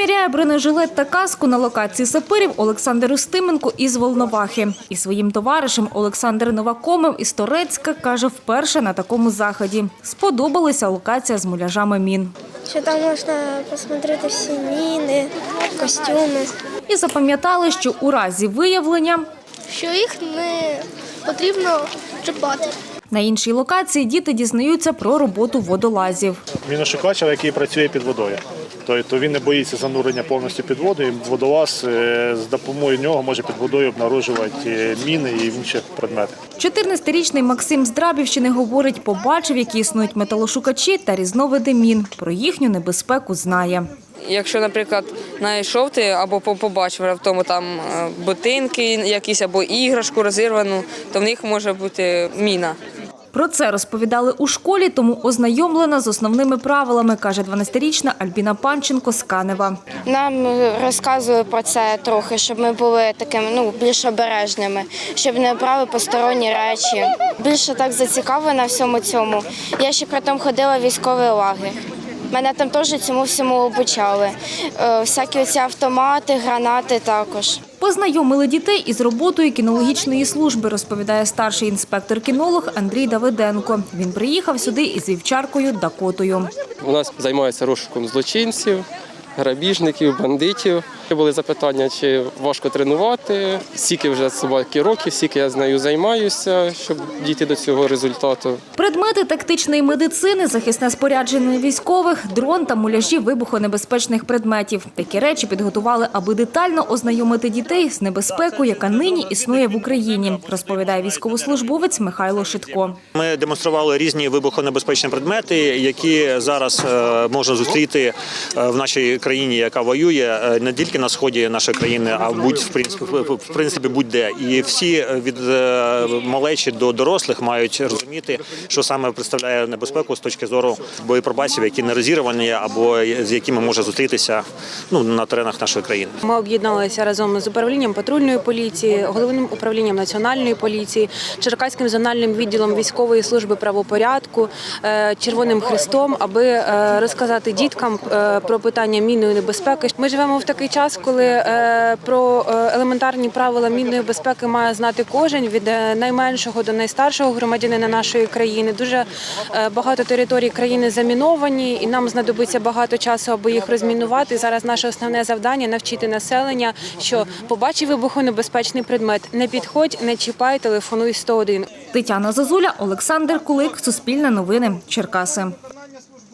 Приміряє бронежилет та каску на локації сапирів Олександр Устименко із Волновахи. І своїм товаришем Олександр Новакомов із Торецька каже вперше на такому заході. Сподобалася локація з муляжами мін. Що там можна посмотрети всі міни, костюми. І запам'ятали, що у разі виявлення Що їх не потрібно чіпати. На іншій локації діти дізнаються про роботу водолазів. Міношукач, який працює під водою. Тобто він не боїться занурення повністю під воду. І водолаз е, з допомогою нього може під водою обнаружувати е, міни і інші предмети. 14-річний Максим з Драбівщини говорить, побачив, які існують металошукачі та різновиди мін. Про їхню небезпеку знає. Якщо, наприклад, знайшов ти або по- побачив раптом там е, ботинки, якісь або іграшку розірвану, то в них може бути міна. Про це розповідали у школі, тому ознайомлена з основними правилами, каже 12-річна Альбіна Панченко з Канева. Нам розказували про це трохи, щоб ми були такими ну більш обережними, щоб не брали посторонні речі. Більше так зацікавлена всьому цьому. Я ще при тому ходила в військовий лагерь. Мене там теж цьому всьому обучали. Е, Всякі оці автомати, гранати також. Познайомили дітей із роботою кінологічної служби, розповідає старший інспектор-кінолог Андрій Давиденко. Він приїхав сюди із вівчаркою Дакотою. У нас займається розшуком злочинців, грабіжників, бандитів. Були запитання, чи важко тренувати, скільки вже собаки років, скільки я з нею займаюся, щоб дійти до цього результату. Предмети тактичної медицини, захисне спорядження військових, дрон та муляжі вибухонебезпечних предметів. Такі речі підготували, аби детально ознайомити дітей з небезпекою, яка нині існує в Україні, розповідає військовослужбовець Михайло Шитко. Ми демонстрували різні вибухонебезпечні предмети, які зараз е, можна зустріти е, в нашій країні, яка воює е, не тільки на сході нашої країни, а будь в принципі в принципі будь-де. І всі е, від е, малечі до дорослих мають розуміти, що саме представляє небезпеку з точки зору боєприпасів, які не розірвані або з якими може зустрітися ну на теренах нашої країни. Ми об'єдналися разом з управлінням патрульної поліції, головним управлінням національної поліції, Черкаським зональним відділом військової служби правопорядку, е, Червоним Хрестом, аби розказати діткам про питання мінної небезпеки. Ми живемо в такий час, коли е, про е, елементарні правила мінної безпеки має знати кожен від е, найменшого до найстаршого громадянина нашої країни. Дуже багато територій країни заміновані, і нам знадобиться багато часу, аби їх розмінувати. Зараз наше основне завдання навчити населення, що побачив вибухонебезпечний предмет, не підходь, не чіпай, телефонуй 101. Тетяна Зазуля, Олександр Кулик, Суспільне новини, Черкаси.